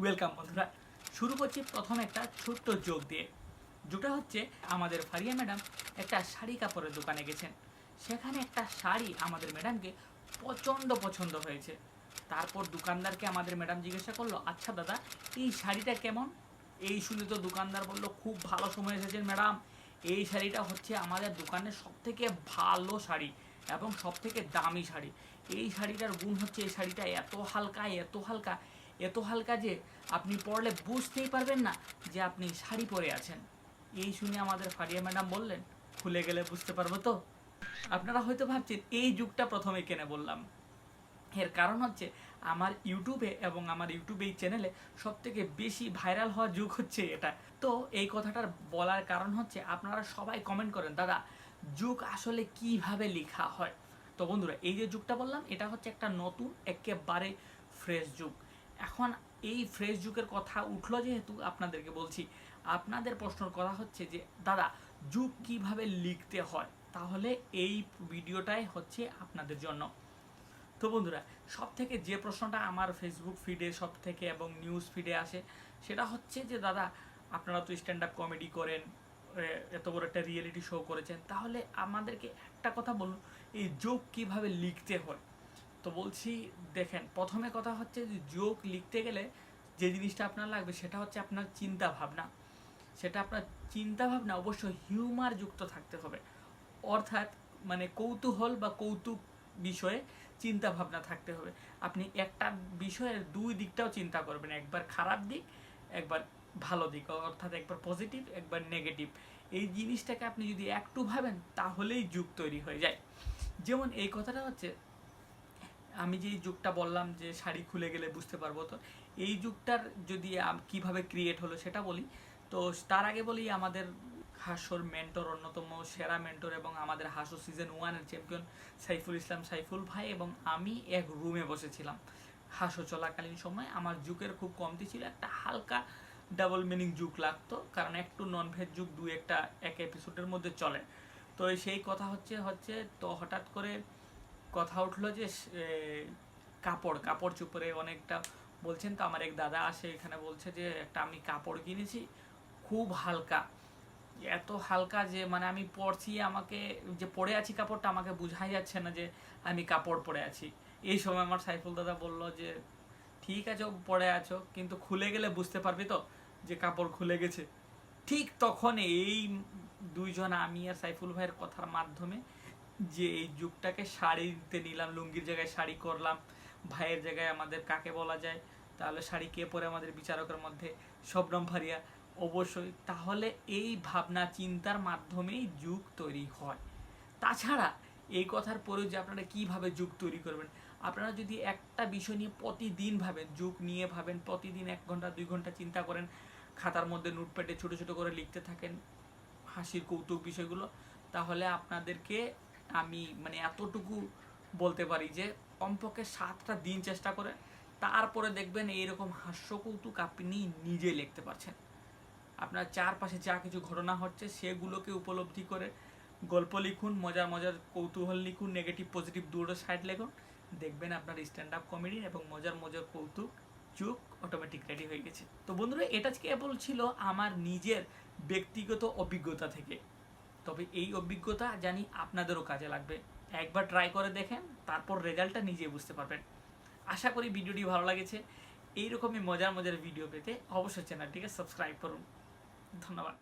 Welcome বন্ধুরা। শুরু করছি প্রথম একটা ছোট্ট যোগ দিয়ে। যেটা হচ্ছে, আমাদের ফারিয়া ম্যাডাম একটা শাড়ি কাপড়ের দোকানে গেছেন। সেখানে একটা শাড়ি আমাদের ম্যাডামকে প্রচণ্ড পছন্দ হয়েছে। তারপর দোকানদারকে আমাদের ম্যাডাম জিজ্ঞাসা করল আচ্ছা দাদা, এই শাড়িটা কেমন? এই শুনে তো দোকানদার বলল, খুব ভালো সময় এসেছেন ম্যাডাম। এই শাড়িটা হচ্ছে আমাদের দোকানের সব থেকে ভালো শাড়ি এবং সব থেকে দামি শাড়ি। এই শাড়িটার গুণ হচ্ছে, এই শাড়িটা এত হালকা এত হালকা এত হালকা যে আপনি পড়লে বুঝতেই পারবেন না যে আপনি শাড়ি পরে আছেন। এই শুনে আমাদের ফারিয়া ম্যাডাম বললেন, খুলে গেলে বুঝতে পারব তো? আপনারা হয়তো ভাবছেন, এই যুগটা প্রথমে কেনে বললাম। এর কারণ হচ্ছে, আমার ইউটিউবে এবং আমার ইউটিউবে এই চ্যানেলে সব থেকে বেশি ভাইরাল হওয়া যুগ হচ্ছে এটা। তো এই কথাটার বলার কারণ হচ্ছে, আপনারা সবাই কমেন্ট করেন, দাদা, যুগ আসলে কীভাবে লেখা হয়? তো বন্ধুরা, এই যে যুগটা বললাম, এটা হচ্ছে একটা নতুন, একেবারে ফ্রেশ যুগ। এখন এই ফ্রেশ যুগের কথা উঠল যেহেতু আপনাদেরকে বলছি, আপনাদের প্রশ্নের কথা হচ্ছে যে, দাদা, যুগ কীভাবে লিখতে হয়? তাহলে এই ভিডিওটাই হচ্ছে আপনাদের জন্য। তো বন্ধুরা সব থেকে যে প্রশ্নটা আমার ফেসবুক ফিডে সব থেকে এবং নিউজ ফিডে আসে, সেটা হচ্ছে যে, দাদা, আপনারা তো স্ট্যান্ড আপ কমেডি করেন এত বড় একটা রিয়েলিটি শো করেছেন, তাহলে আমাদেরকে একটা কথা বলুন, এই যোগ কীভাবে লিখতে হয়? তো বলছি, দেখেন, প্রথমে কথা হচ্ছে যে যোগ লিখতে গেলে যে জিনিসটা আপনার লাগবে সেটা হচ্ছে আপনার চিন্তা ভাবনা সেটা আপনার চিন্তা ভাবনা অবশ্যই হিউমার যুক্ত থাকতে হবে। অর্থাৎ মানে কৌতূহল বা কৌতুক বিষয়ে চিন্তা ভাবনা থাকতে হবে। আপনি একটা বিষয়ের দুই দিকটাও চিন্তা করবেন, একবার খারাপ দিক, একবার ভালো দিক, অর্থাৎ একবার পজিটিভ একবার নেগেটিভ এই জিনিসটাকে আপনি যদি একটু ভাবেন, তাহলেই যুগ তৈরি হয়ে যায়। যেমন এই কথাটা হচ্ছে আমি যে যুগটা বললাম যে শাড়ি খুলে গেলে বুঝতে পারব, তো এই যুগটার যদি কীভাবে ক্রিয়েট হলো সেটা বলি। তো তার আগে বলি আমাদের হাস্যর মেন্টর অন্যতম সেরা মেন্টর এবং আমাদের হাস্য সিজন ওয়ানের চ্যাম্পিয়ন সাইফুল ইসলাম সাইফুল ভাই এবং আমি এক রুমে বসেছিলাম। হাস্য চলাকালীন সময় আমার যুগের খুব কমতি ছিল, একটা হালকা ডাবল মিনিং যুগ লাগতো, কারণ একটু নন ভেজ যুগ দু একটা, এক এপিসোডের মধ্যে চলে। তো সেই কথা হচ্ছে হচ্ছে তো হঠাৎ করে কথা উঠল যে কাপড় কাপড় চুপড়ে অনেকটা বলছেন তো, আমার এক দাদা আসে, এখানে বলছে যে, একটা আমি কাপড় কিনেছি, খুব হালকা। এত হালকা যে মানে আমি পরছি, আমাকে যে, পরে আছি কাপড়টা, আমাকে বোঝাই যাচ্ছে না যে, আমি কাপড় পরে আছি। এই সময় আমার সাইফুল দাদা বলল যে, ঠিক আছে, পরে আছো, কিন্তু খুলে গেলে বুঝতে পারবি তো, যে কাপড় খুলে গেছে। ঠিক তখন এই দুইজন, আমি আর সাইফুল ভাইয়ের কথার মাধ্যমে যে এই যুগটাকে শাড়িতে নিলাম, লুঙ্গির জায়গায় শাড়ি করলাম, ভাইয়ের জায়গায় আমাদের কাকে বলা যায়, তাহলে শাড়ি কে পরে আমাদের বিচারকের মধ্যে? শবনম ফারিয়া, অবশ্যই। তাহলে এই ভাবনা চিন্তার মাধ্যমেই যুগ তৈরি হয়। তাছাড়া এই কথার পরেও যে আপনারা কীভাবে যুগ তৈরি করবেন? আপনারা যদি একটা বিষয় নিয়ে প্রতিদিন ভাবেন, যুগ নিয়ে ভাবেন, প্রতিদিন এক ঘণ্টা, দুই ঘণ্টা চিন্তা করেন, খাতার মধ্যে নোটপ্যাডে ছোট ছোট করে লিখতে থাকেন হাসির কৌতুক বিষয়গুলো, তাহলে আপনাদেরকে আমি মানে এতটুকু বলতে পারি যে কমপক্ষে সাতটা দিন চেষ্টা করে, তারপরে দেখবেন এইরকম হাস্য কৌতুক আপনি নিজে লিখতে পারছেন। আপনার চারপাশে যা কিছু ঘটনা হচ্ছে সেগুলোকে উপলব্ধি করে গল্প লিখুন, মজার মজার কৌতূহল লিখুন নেগেটিভ পজিটিভ দুটো সাইড লিখুন, দেখবেন আপনার স্ট্যান্ড আপ কমেডি এবং মজার মজার কৌতুক যুগ অটোমেটিক রেডি হয়ে গেছে। তো বন্ধুরা, এটা কেবল ছিল আমার নিজের ব্যক্তিগত অভিজ্ঞতা থেকে। তবে এই অভিজ্ঞতা জানি আপনাদেরও কাজে লাগবে। একবার ট্রাই করে দেখেন, তারপর রেজাল্টটা নিজে বুঝতে পারবেন। আশা করি ভিডিওটি ভালো লাগেছে। এইরকমই মজার মজার ভিডিও পেতে অবশ্যই চ্যানেলটিকে সাবস্ক্রাইব করুন। ধন্যবাদ।